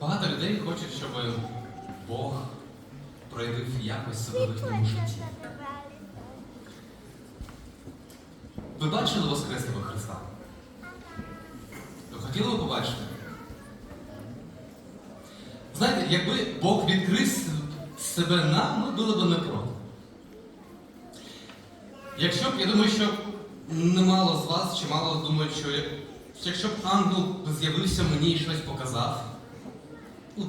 Багато людей хочуть, щоб Бог проявив якось себе в їхньому житті. Ви бачили Воскреслого Христа? Ви хотіли би побачити? Знаєте, якби Бог відкрив себе нам, ми були б не проти. Якщо б, я думаю, що немало з вас, чи мало думають, що якщо б ангел з'явився мені і щось показав, ну,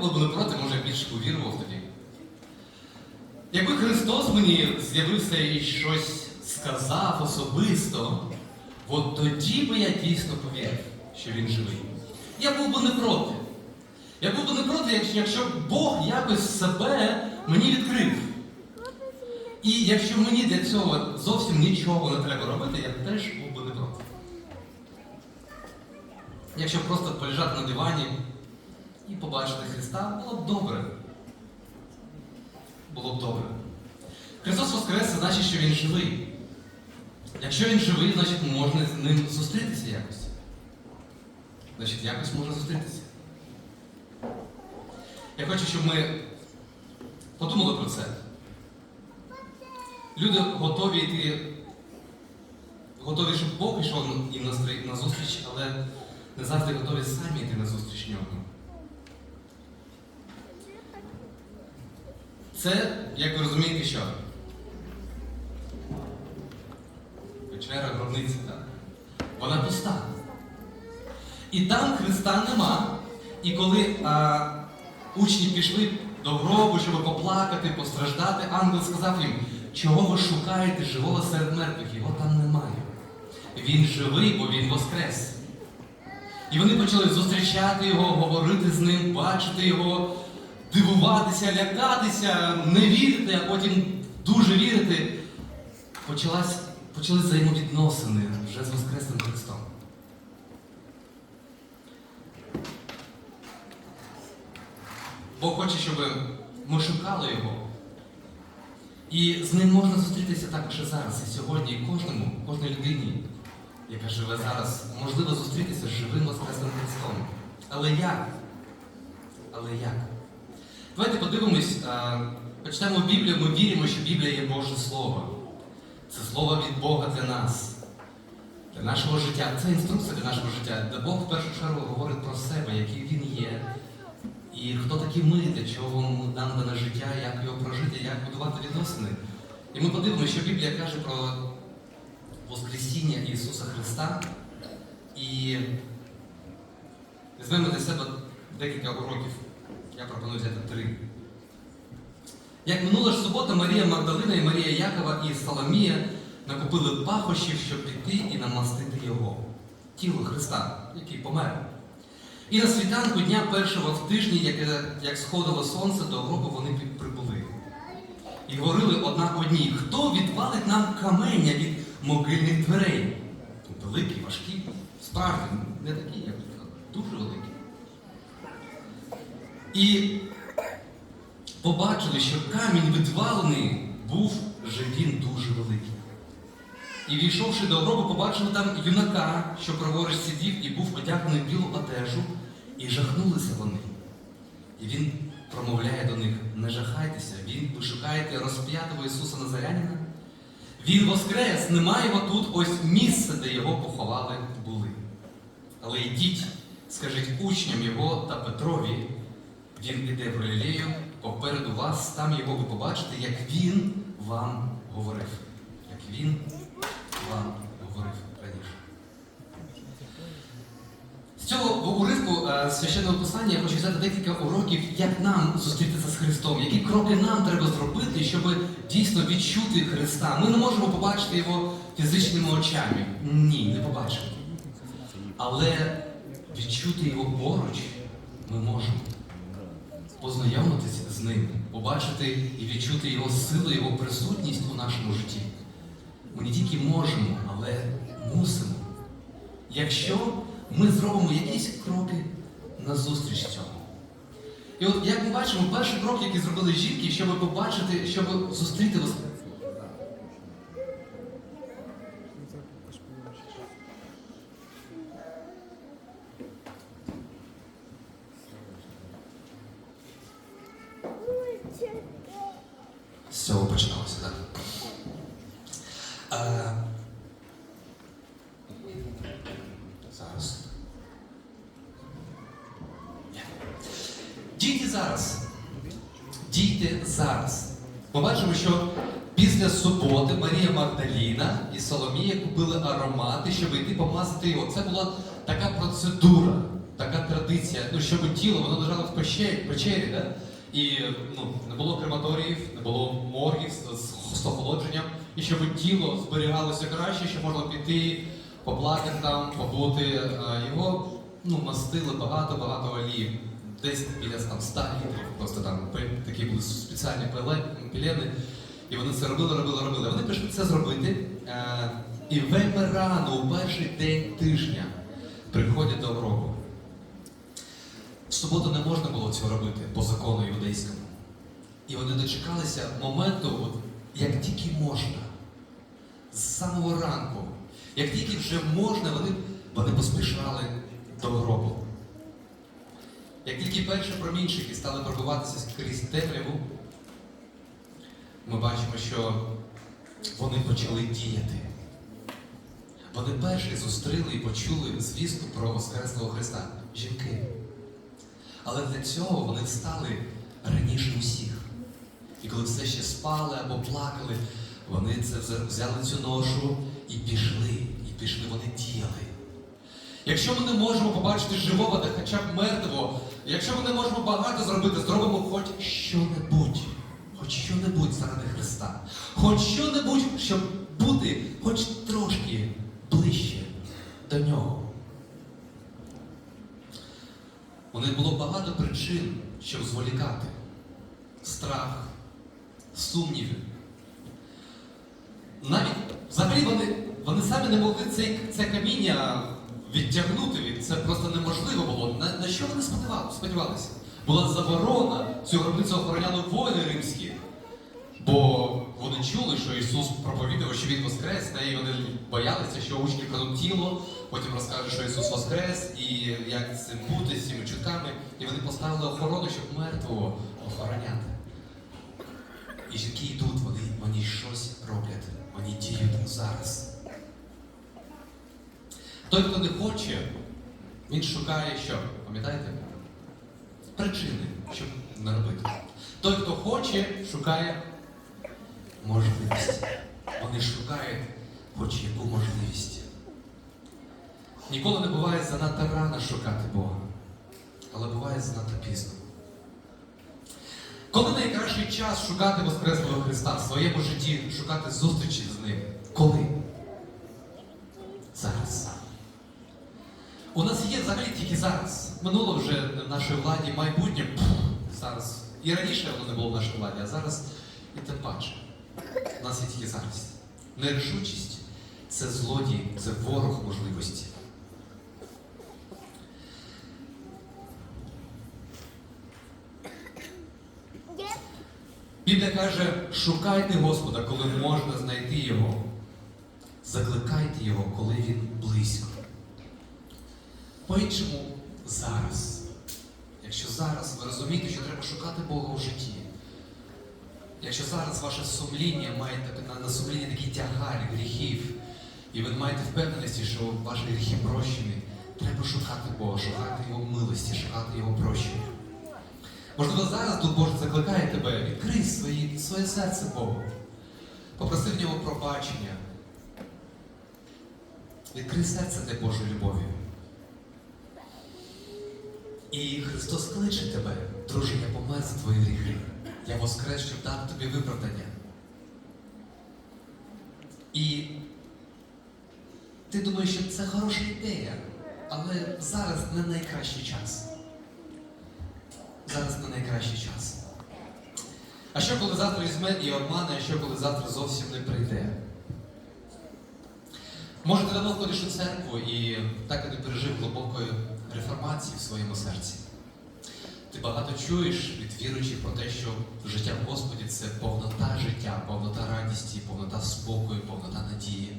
було би не проти, може, більше повірував тоді. Якби Христос мені з'явився і щось сказав особисто, от тоді би я дійсно повірив, що він живий. Я був би не проти. Я був би не проти, якщо б Бог якось себе мені відкрив. І якщо мені для цього зовсім нічого не треба робити, я теж був би не проти. Якщо просто полежати на дивані і побачити Христа, було б добре. Було б добре. Христос Воскрес, це значить, що Він живий. Якщо Він живий, значить можна з ним зустрітися якось. Значить, якось можна зустрітися. Я хочу, щоб ми подумали про це. Люди готові йти, готові, щоб Бог пішов їм на зустріч, але не завжди готові самі йти на зустріч нього. Це, як ви розумієте, що? Вечера гробниці, так? Вона пуста. І там Христа нема. І коли а, учні пішли до гробу, щоб поплакати, постраждати, ангел сказав їм, чого ви шукаєте живого серед мертвих? Його там немає. Він живий, бо він воскрес. І вони почали зустрічати його, говорити з ним, бачити його, дивуватися, лякатися, не вірити, а потім дуже вірити. Почалась, почали взаємовідносини вже з Воскресним Христом. Бог хоче, щоб ми шукали його. І з ним можна зустрітися також і зараз, і сьогодні, і кожному, кожній людині, яка живе зараз, можливо зустрітися з живим Воскресним Христом. Але як? Але як? Давайте подивимось, а, почнемо Біблію, ми віримо, що Біблія є Боже Слово. Це слово від Бога для нас, для нашого життя. Це інструкція для нашого життя, де Бог в першу чергу говорить про себе, який Він є. І хто такі ми, для чого нам дане життя, як його прожити, як будувати відносини. І ми подивимося, що Біблія каже про Воскресіння Ісуса Христа. І візьмемо для себе декілька уроків. Я пропоную взяти три. Як минула ж субота, Марія Магдалина і Марія Якова і Соломія накупили пахощів, щоб піти і намастити його, тіло Христа, який помер. І на світанку дня першого в тижні, як, як сходило сонце, до гробу вони прибули. І говорили одна одній, хто відвалить нам камення від могильних дверей? Великі, важкі, справді, не такі, як дуже великі. І побачили, що камінь відвалений був же він дуже великий. І війшовши до гробу, побачили там юнака, що праворуч сидів і був одягнений в білу одежу, і жахнулися вони. І він промовляє до них: не жахайтеся, він ви розп'ятого Ісуса Назарянина. Він воскрес, немає його тут, ось місце, де його поховали були. Але йдіть, скажіть учням його та Петрові, він іде в Галілею, попереду вас, там його ви побачите, як він вам говорив. Як він вам говорив раніше. З цього уривку е, священного писання я хочу взяти декілька уроків, як нам зустрітися з Христом, які кроки нам треба зробити, щоб дійсно відчути Христа. Ми не можемо побачити його фізичними очами. Ні, не побачимо. Але відчути його поруч ми можемо. Познайомитися з ним, побачити і відчути його силу, його присутність у нашому житті. Ми не тільки можемо, але мусимо. Якщо ми зробимо якісь кроки назустріч цьому. І от як ми бачимо, перший крок, який зробили жінки, щоб побачити, щоб зустріти вас. цього починалося, так? Е, зараз. Дійте зараз. Дійте зараз. Ми бачимо, що після суботи Марія Магдаліна і Соломія купили аромати, щоб йти помазати його. Це була така процедура, така традиція, ну, щоб тіло воно лежало в печері, печері да? і ну, не було крематоріїв, не було моргів з, з охолодженням, і щоб тіло зберігалося краще, щоб можна піти, поплакати там, побути. Його ну, мастили багато-багато олів. Десь біля там, 100 літрів, просто там такі були спеціальні пілени. І вони це робили, робили, робили. Вони пішли це зробити. Е, і вельми рано, у перший день тижня, приходять до гробу. В суботу не можна було цього робити по закону юдейському. І вони дочекалися моменту, як тільки можна, з самого ранку. Як тільки вже можна, вони, вони поспішали до гробу. Як тільки перші промінчики стали пробиватися крізь темряву, ми бачимо, що вони почали діяти. Вони перші зустріли і почули звістку про Воскреслого Христа жінки. Але для цього вони встали раніше усіх. І коли все ще спали або плакали, вони це взяли цю ношу і пішли. І пішли, вони діяли. Якщо ми не можемо побачити живого та хоча б мертвого, якщо ми не можемо багато зробити, зробимо хоч що-небудь, хоч що-небудь заради Христа, хоч що-небудь, щоб бути хоч трошки ближче до нього. У них було багато причин, щоб зволікати. Страх, сумніви. Навіть взагалі вони, вони самі не могли це, це каміння відтягнути від це просто неможливо було. На, на що вони сподівали- сподівалися? Була заборона, цю гробницю охороняли воїни римські. Бо вони чули, що Ісус проповідував, що Він воскрес, та і вони боялися, що учні крадуть тіло, потім розкажуть, що Ісус воскрес, і як це бути з цими чутками. І вони поставили охорону, щоб мертвого охороняти. І жінки йдуть, вони, вони щось роблять, вони діють зараз. Той, хто не хоче, він шукає що? Пам'ятаєте? Причини, щоб не робити. Той, хто хоче, шукає можливість. Вони шукають хоч яку можливість. Ніколи не буває занадто рано шукати Бога, але буває занадто пізно. Коли найкращий час шукати Воскреслого Христа в своєму житті, шукати зустрічі з ним? Коли? Зараз. У нас є взагалі тільки зараз. Минуло вже в нашій владі майбутнє. Зараз. І раніше воно не було в нашій владі, а зараз і тим паче. У нас є тільки зараз. Нерішучість це злодій, це ворог можливості. Біблія каже, шукайте Господа, коли можна знайти Його. Закликайте Його, коли Він близько. По-іншому зараз. Якщо зараз ви розумієте, що треба шукати Бога у житті. Якщо зараз ваше сумління має на, сумлінні такий тягар гріхів, і ви маєте впевненості, що ваші гріхи прощені, треба шукати Бога, шукати Його милості, шукати Його прощення. Можливо, зараз тут Боже закликає тебе, відкрий свої, своє серце Богу. Попроси в нього пробачення. Відкрий серце для Божої любові. І Христос кличе тебе, друже, я помер за твої гріхи. Я воскрес, щоб дати тобі виправдання. І ти думаєш, що це хороша ідея, але зараз не найкращий час. Зараз не найкращий час. А що коли завтра візьме і обмане, а що коли завтра зовсім не прийде? Може, ти давно ходиш у церкву і так і не пережив глибокої реформації в своєму серці. Ти багато чуєш від віруючих про те, що життя в Господі це повнота життя, повнота радісті, повнота спокою, повнота надії.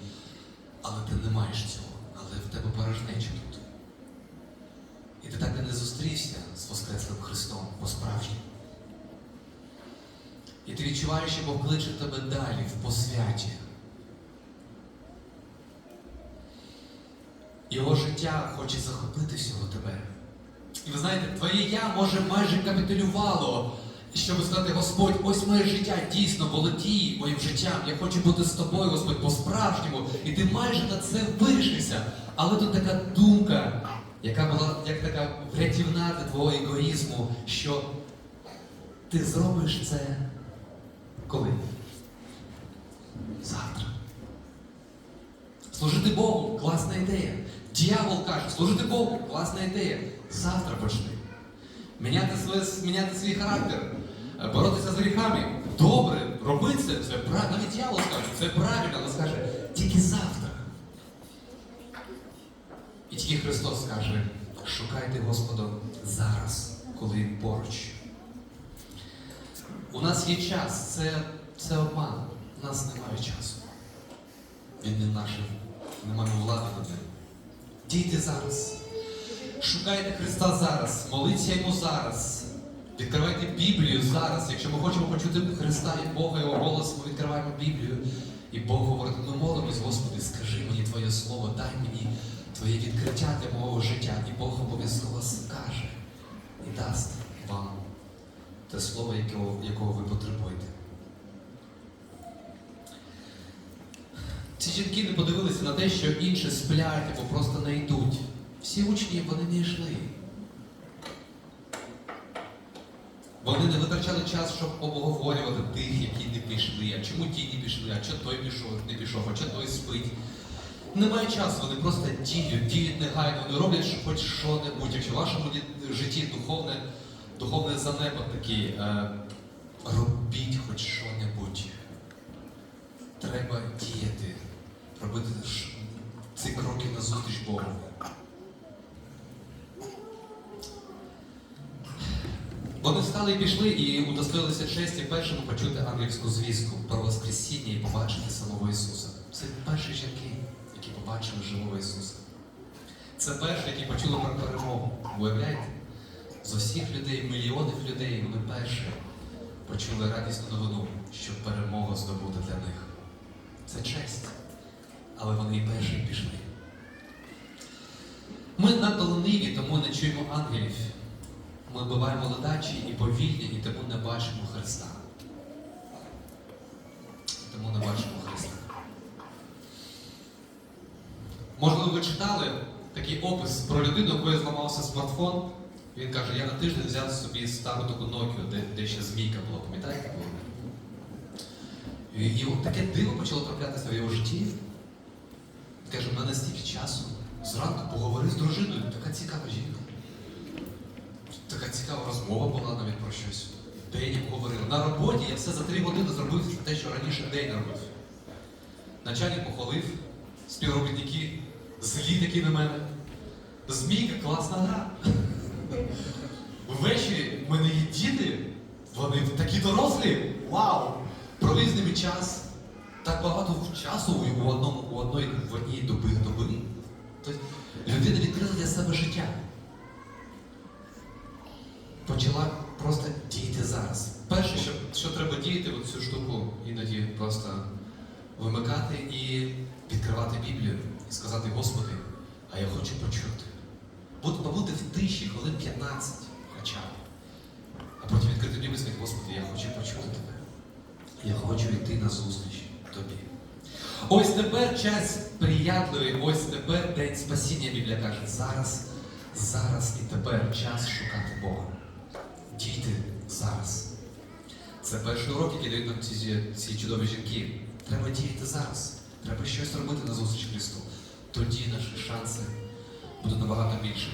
Але ти не маєш цього, але в тебе порожнеча тут. І ти так і не зустрівся з Воскреслим Христом по-справжньому. І ти відчуваєш, що Бог кличе тебе далі в посвяті. Його життя хоче захопити всього тебе. І ви знаєте, твоє я може майже капітулювало, щоб сказати, Господь, ось моє життя дійсно володій моїм життям. Я хочу бути з тобою, Господь, по-справжньому. І ти майже на це вирішився. Але тут така думка, яка була як така врятівна для твого егоїзму, що ти зробиш це коли? Завтра. Служити Богу класна ідея. Дьявол каже, служити Богу класна ідея. Завтра почни. Міняти, своє, міняти свій характер, е, боротися з гріхами. Добре, роби це, це правильно. Навіть дьявол скаже, це правильно, але скаже, тільки завтра. І Христос скаже, шукайте Господа зараз, коли Він поруч. У нас є час, це, це обман. У нас немає часу. Він не наш, не маємо влади над ним. Дійте зараз. Шукайте Христа зараз, моліться йому зараз. Відкривайте Біблію зараз. Якщо ми хочемо почути Христа і Бога, Його голос, ми відкриваємо Біблію. І Бог говорить, ми молимось, Господи, скажи мені Твоє Слово, дай мені Твоє відкриття для мого життя. І Бог обов'язково скаже і дасть вам те слово, якого, якого ви потребуєте. Ці жінки не подивилися на те, що інші сплять або просто не йдуть. Всі учні вони не йшли. Вони не витрачали час, щоб обговорювати тих, які не пішли, а чому ті не пішли, а чого той пішов, не пішов, а чого той спить. Немає часу, вони просто діють, діють негайно, вони роблять хоч що-небудь. Якщо в вашому житті духовне, духовний занепад такий, е, робіть хоч що-небудь. Треба діяти, робити ці кроки назустріч Богу. Вони встали і пішли і удостоїлися честі першими почути ангельську звістку про Воскресіння і побачити самого Ісуса. Це перші жінки, побачили живого Ісуса. Це перші, які почули про перемогу. Уявляєте? З усіх людей, мільйонів людей, вони перші почули радісну новину, що перемога здобута для них. Це честь. Але вони і перші пішли. Ми надто лениві, тому не чуємо ангелів. Ми буваємо ледачі і повільні, і тому не бачимо Христа. Тому не бачимо Христа. Можливо, ви читали такий опис про людину, у якої зламався смартфон. Він каже, я на тиждень взяв собі стару таку Nokia, де, де ще змійка була, пам'ятаєте? І, і таке диво почало траплятися в його житті. Каже, в мене стільки часу. Зранку поговори з дружиною, така цікава жінка. Така цікава розмова була навіть про щось. День обговорили. На роботі я все за три години зробив те, що раніше день робив. Начальник похвалив, співробітники злі такі на мене. Змійка класна гра. Ввечері в мене є діти, вони такі дорослі. Вау! Провів з ними час. Так багато часу у одному, у одної, в одній доби доби. Тобто людина відкрила для себе життя почала просто діяти зараз. Перше, що, що треба діяти, цю штуку іноді просто вимикати і відкривати Біблію і сказати, Господи, а я хочу почути. Будь побути в тиші хвилин 15 хоча б. А потім відкрити і Господи, я хочу почути тебе. Я хочу йти на зустріч тобі. Ось тепер час приятливий, ось тепер день спасіння, Біблія каже. Зараз, зараз і тепер час шукати Бога. Дійте зараз. Це перший урок, який дають нам ці, ці чудові жінки. Треба діяти зараз. Треба щось робити на зустріч Христу. Тоді наші шанси будуть набагато більше.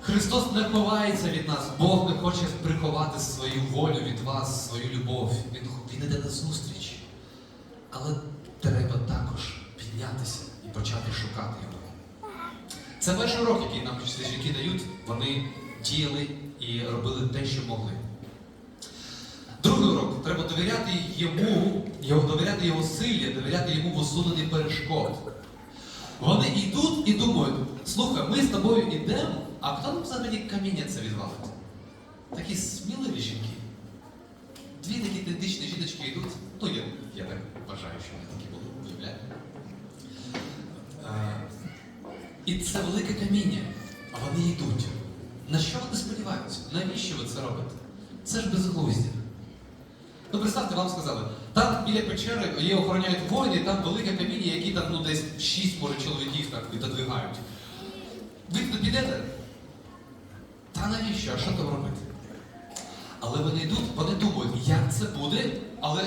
Христос не ховається від нас, Бог не хоче приховати свою волю від вас, свою любов. Він, він іде на зустріч. Але треба також піднятися і почати шукати його. Це перший урок, який нам жінки дають. Вони діяли і робили те, що могли. Другий урок треба довіряти йому, його, довіряти його силі, довіряти йому в усуненні перешкод. Вони йдуть і думають, слухай, ми з тобою йдемо, а хто нам взагалі каміння це відвалить? Такі сміливі жінки. дві такі тендичні жіночки йдуть. Ну, я, я так вважаю, що вони такі були, уявляєте? Е, І це велике каміння, а вони йдуть. На що вони сподіваються? Навіщо ви це робите? Це ж безглуздя. Ну, представте, вам сказали, там біля печери є охороняють воїни, там велике каміння, які там ну, десь шість, може, чоловіків так відодвигають. Ви туди підете? Та навіщо? А що там робити? Але вони йдуть, вони думають, як це буде, але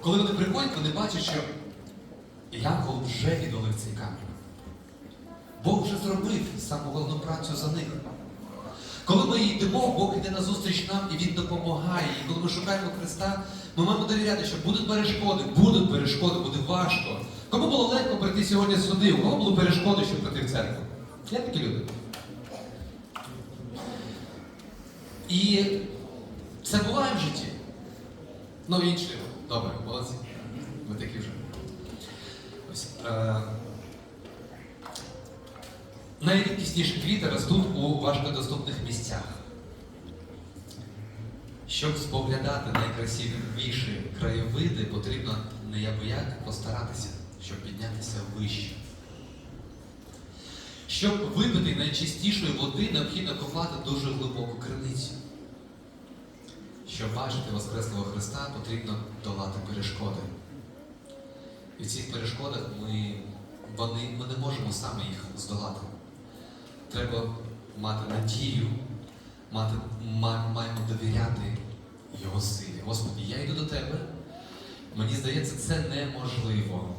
коли вони приходять, вони бачать, що Яков вже відвалив цей камінь. Бог вже зробив саму головну працю за них. Коли ми йдемо, Бог йде назустріч нам і Він допомагає. І коли ми шукаємо Христа, ми маємо довіряти, що будуть перешкоди, будуть перешкоди, буде важко. Кому було легко прийти сьогодні сюди? У кого були перешкоди, щоб прийти в церкву? Є такі люди. І це буває в житті. Ну, інші. Добре, молодці. Ми такі вже. Ось. Е- Найрідкісніші квіти ростуть у важкодоступних місцях. Щоб споглядати найкрасивіші краєвиди, потрібно неабияк постаратися, щоб піднятися вище. Щоб випити найчистішої води, необхідно копати дуже глибоку криницю. Щоб бачити Воскреслого Христа, потрібно долати перешкоди. І в цих перешкодах ми, вони, ми не можемо саме їх здолати. Треба мати надію, мати, маємо довіряти Його силі. Господи, я йду до Тебе. Мені здається, це неможливо.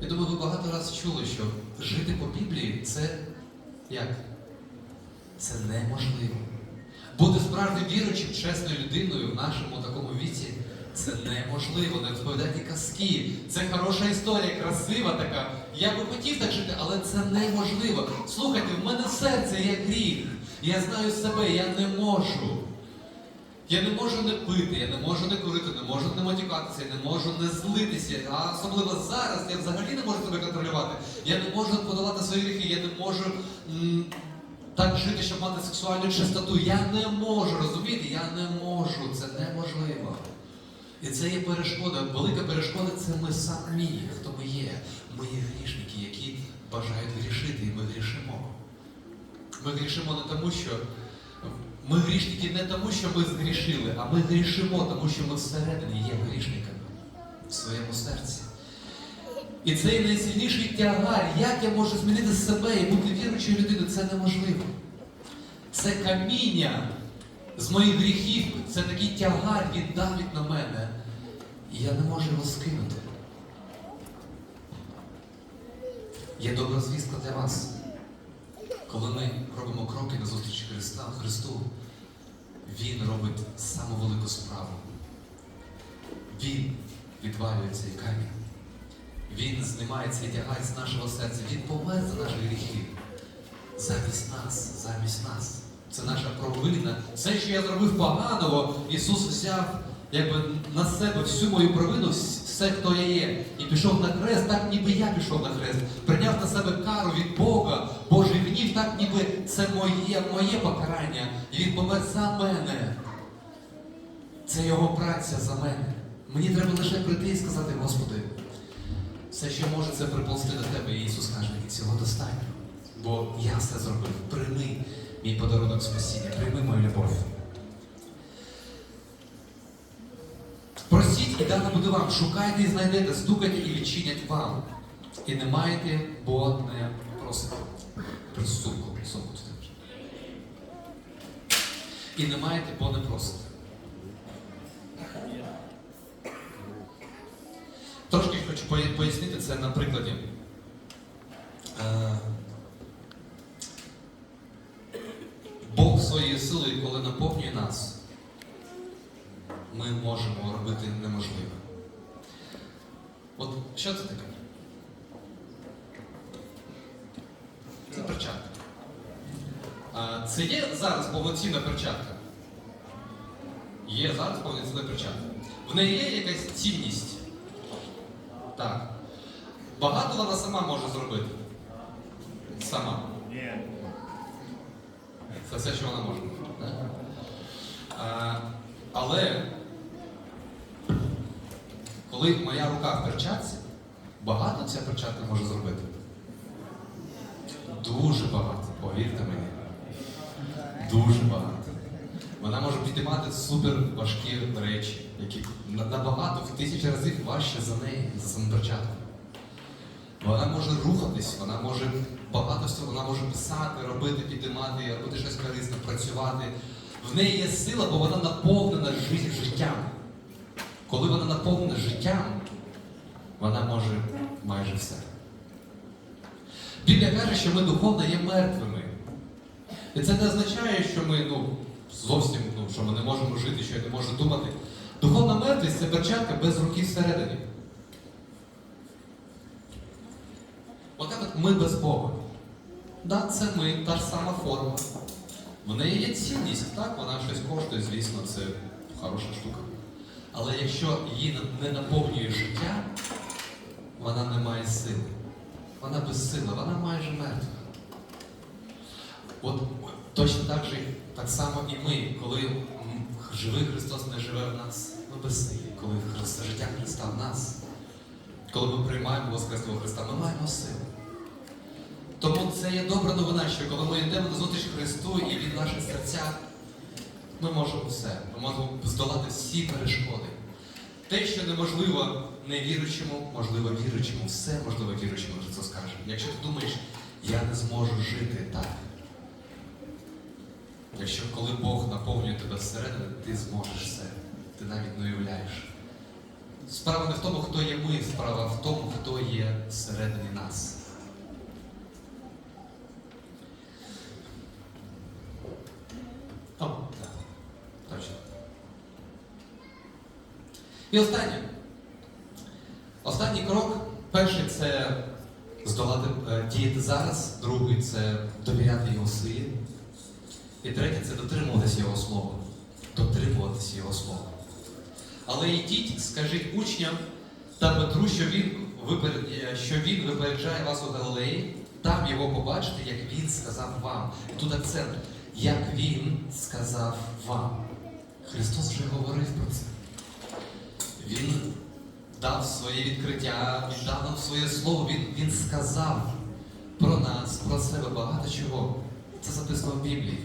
Я думаю, ви багато разів чули, що жити по Біблії це як? Це неможливо. Бути справді віруючим, чесною людиною в нашому такому віці це неможливо. Не розповідати казки. Це хороша історія, красива така. Я би хотів так жити, але це неможливо. Слухайте, в мене серце є гріх. Я знаю себе, я не можу. Я не можу не пити, я не можу не курити, не можу не матюкатися, я не можу не злитися. А особливо зараз я взагалі не можу себе контролювати. Я не можу подолати свої гріхи, я не можу м, так жити, щоб мати сексуальну чистоту. Я не можу, розумієте? Я не можу. Це неможливо. І це є перешкода. Велика перешкода це ми самі, хто ми є. Ми є грішники, які бажають грішити, і ми грішимо. Ми грішимо не тому, що ми грішники не тому, що ми згрішили, а ми грішимо, тому що ми всередині є грішниками в своєму серці. І цей найсильніший тягар, як я можу змінити себе і бути віруючою людиною, це неможливо. Це каміння з моїх гріхів, це такий тягар, він давить на мене. І я не можу його скинути. Є добра звістка для вас. Коли ми робимо кроки на зустріч Христа, Христу, Він робить саму велику справу. Він відвалює цей камінь. Він знімає цей тягар з нашого серця. Він помер за наші гріхи. Замість нас, замість нас. Це наша провина. Все, що я зробив поганого, Ісус взяв якби, на себе всю мою провину, все, хто я є, і пішов на хрест, так ніби я пішов на хрест. Прийняв на себе кару від Бога, Божий гнів, так ніби це моє, моє покарання. І він помер за мене. Це його праця за мене. Мені треба лише прийти і сказати, Господи, все, що може, це приползти до тебе. І Ісус каже, мені цього достатньо. Бо я все зробив. Прийми мій подарунок спасіння, прийми мою любов. І дано буде вам, шукайте і знайдете, стукайте і відчинять вам. І не маєте, бо не просите. При сумку, сумку туди. І не маєте, бо не просите. Трошки хочу пояснити це на прикладі. Е, Бог своєю силою, коли наповнює нас, ми можемо робити неможливе. От що це таке? Це перчатка. А, Це є зараз повноцінна перчатка? Є зараз повноцінна перчатка. В неї є якась цінність. Так. Багато вона сама може зробити. Сама. Це все, що вона може. А, але коли моя рука в перчатці, багато ця перчатка може зробити. Дуже багато, повірте мені. Дуже багато. Вона може підіймати супер важкі речі, які набагато в тисячі разів важче за неї, за саму перчатку. Вона може рухатись, вона може багато всього, вона може писати, робити, підіймати, робити щось корисне, працювати. В неї є сила, бо вона наповнена життям. Коли вона наповнена життям, вона може майже все. Біблія каже, що ми духовно є мертвими. І це не означає, що ми ну, зовсім ну, що ми не можемо жити, що я не можу думати. Духовна мертвість це перчатка без руки всередині. Отак от ми без Бога. Да, це ми, та ж сама форма. В неї є цінність, так, вона щось коштує, звісно, це хороша штука. Але якщо її не наповнює життя, вона не має сили. Вона безсила, вона майже мертва. От точно так же, так само і ми, коли живий Христос не живе в нас, ми безсилі. Коли Христ- життя Христа в нас, коли ми приймаємо Воскреслого Христа, ми маємо силу. Тому це є добра новина, що коли ми йдемо на зустріч Христу і від наших серця, ми можемо все. Ми можемо здолати всі перешкоди. Те, що неможливо невіруючому, можливо віруючому, все можливо віруючому, Христос каже. Якщо ти думаєш, я не зможу жити так. Якщо коли Бог наповнює тебе зсередини, ти зможеш все. Ти навіть не уявляєш. Справа не в тому, хто є ми, справа в тому, хто є всередині нас. О, так, точно. І останнє. Останній крок. Перший це здолати, е, діяти зараз, другий це довіряти його силі. І третє це дотримуватися його слова. Дотримуватися його слова. Але йдіть, скажіть учням та Петру, що він, е, що він випереджає вас у Галилеї, там його побачите, як він сказав вам. І тут акцент, як він сказав вам. Христос вже говорив про це. Він дав своє відкриття, він дав нам своє слово, він, він сказав про нас, про себе багато чого. Це записано в Біблії.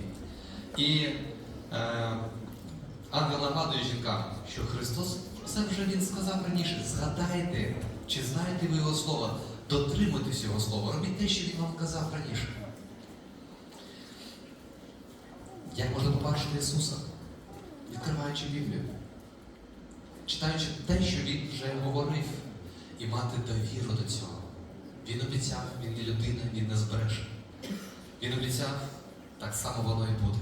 І е, ангел нагадує жінкам, що Христос це вже Він сказав раніше. Згадайте, чи знаєте ви Його слово, дотримуйтесь Його слова, робіть те, що Він вам казав раніше. Як можна побачити Ісуса, відкриваючи Біблію? Читаючи те, що він вже говорив, і мати довіру до цього. Він обіцяв, він не людина, він не збереже. Він обіцяв, так само воно і буде.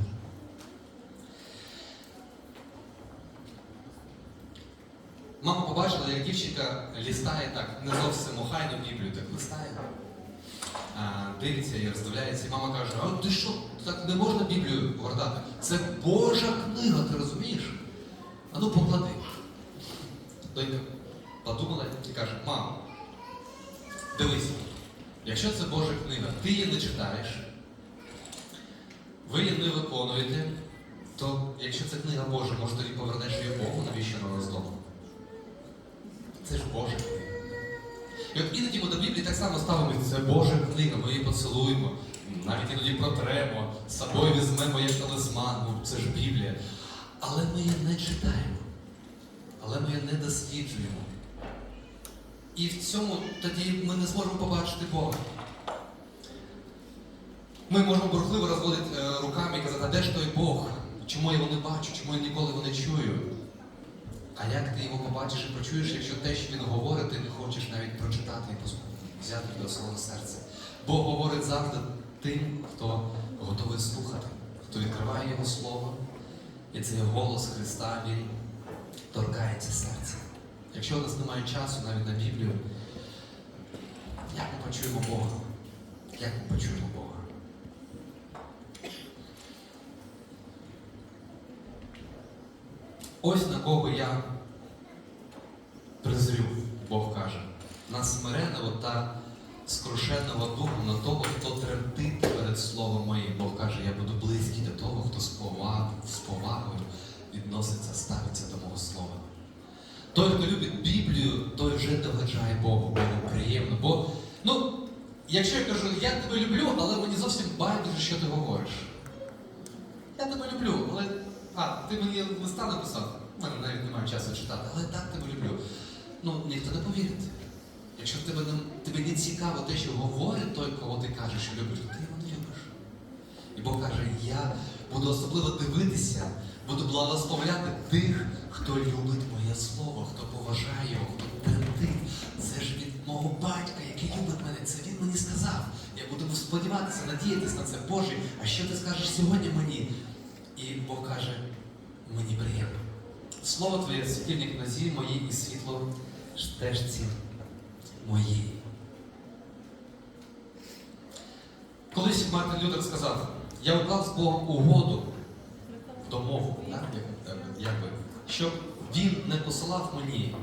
Мама побачила, як дівчинка лістає так, не зовсім охайно Біблію, так листає, дивиться і роздивляється, і мама каже, а ти що, так не можна Біблію гортати? Це Божа книга, ти розумієш? А ну поклади. Донька подумала і каже, мам, дивись, якщо це Божа книга, ти її не читаєш, ви її не виконуєте, то якщо це книга Божа, може тоді повернеш її Богу, навіщо на нас вдома? Це ж Божа книга. І от іноді ми до Біблії так само ставимо, це Божа книга, ми її поцілуємо, навіть іноді протремо, з собою візьмемо як талисман, ну це ж Біблія. Але ми її не читаємо але ми не досліджуємо. І в цьому тоді ми не зможемо побачити Бога. Ми можемо бурхливо розводити е, руками і казати, а де ж той Бог? Чому я його не бачу, чому я ніколи його не чую? А як ти його побачиш і почуєш, якщо те, що він говорить, ти не хочеш навіть прочитати і взяти до свого серця? Бог говорить завжди тим, хто готовий слухати, хто відкриває його слово, і цей голос Христа, він торкається серця. Якщо у нас немає часу навіть на Біблію, як ми почуємо Бога? Як ми почуємо Бога? Ось на кого я призрю, Бог каже, на смиреного та скрушеного духу, на того, хто тремтить перед словом моїм. Бог каже, я буду близький до того, хто з повагою, з повагою відноситься, слова. Той, хто любить Біблію, той вже догоджає Богу, Богу приємно. Бо, ну, якщо я кажу, я тебе люблю, але мені зовсім байдуже, що ти говориш. Я тебе люблю, але. А, ти мені листа написав. У мене навіть немає часу читати, але так тебе люблю. Ну, ніхто не повірить. Якщо тебе не, тобі не цікаво те, що говорить той, кого ти кажеш, що любиш, то ти його не любиш. І Бог каже, я буду особливо дивитися, буду благословляти тих, хто любить моє слово, хто поважає його, хто тремтить. Це ж від мого батька, який любить мене. Це він мені сказав. Я буду сподіватися, надіятися на це. Боже, а що ти скажеш сьогодні мені? І Бог каже, мені приємно. Слово Твоє світильник нозі мої і світло стежці моїй. Колись Мартин Лютер сказав, я уклав з Богом угоду, не посилав мені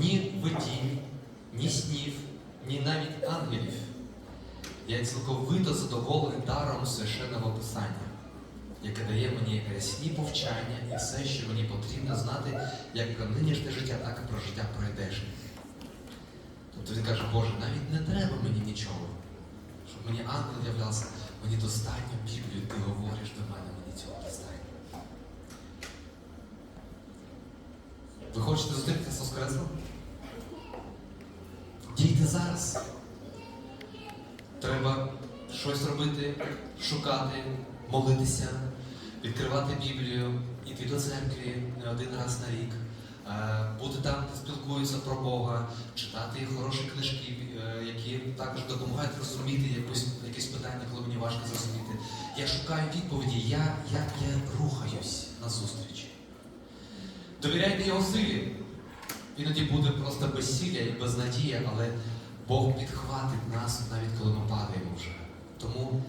ні видінь, ні снів, ні навіть ангелів. Я цілковито задоволений даром священного писання, яке дає мені рясні повчання і все, що мені потрібно знати, як про нинішнє життя, так і про життя пройдешнє. Тобто він каже, Боже, навіть не треба мені нічого. Щоб мені ангел являвся, мені достатньо Біблію, ти говориш до мене, мені цього достатньо. Ви хочете зустрітися з Воскреслим? Дійте зараз. Треба щось робити, шукати, молитися, відкривати Біблію, іти до церкви не один раз на рік, е, бути там, де спілкуються про Бога, читати хороші книжки, е, які також допомагають розуміти якусь, якісь питання, коли мені важко зрозуміти. Я шукаю відповіді, я, як я рухаюсь на зустрічі. Довіряйте його силі. Іноді буде просто безсилля і безнадія, але Бог підхватить нас навіть коли ми падаємо вже. Тому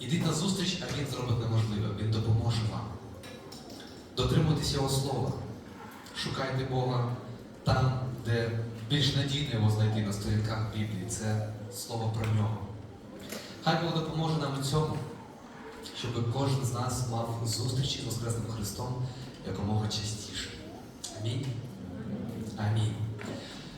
ідіть на зустріч, а Він зробить неможливе. Він допоможе вам. Дотримуйтесь Його слова. Шукайте Бога там, де більш надійно його знайти на сторінках Біблії. Це слово про нього. Хай Бог допоможе нам у цьому, щоб кожен з нас мав зустрічі з Воскресним Христом якомога частіше. Амінь. Амінь.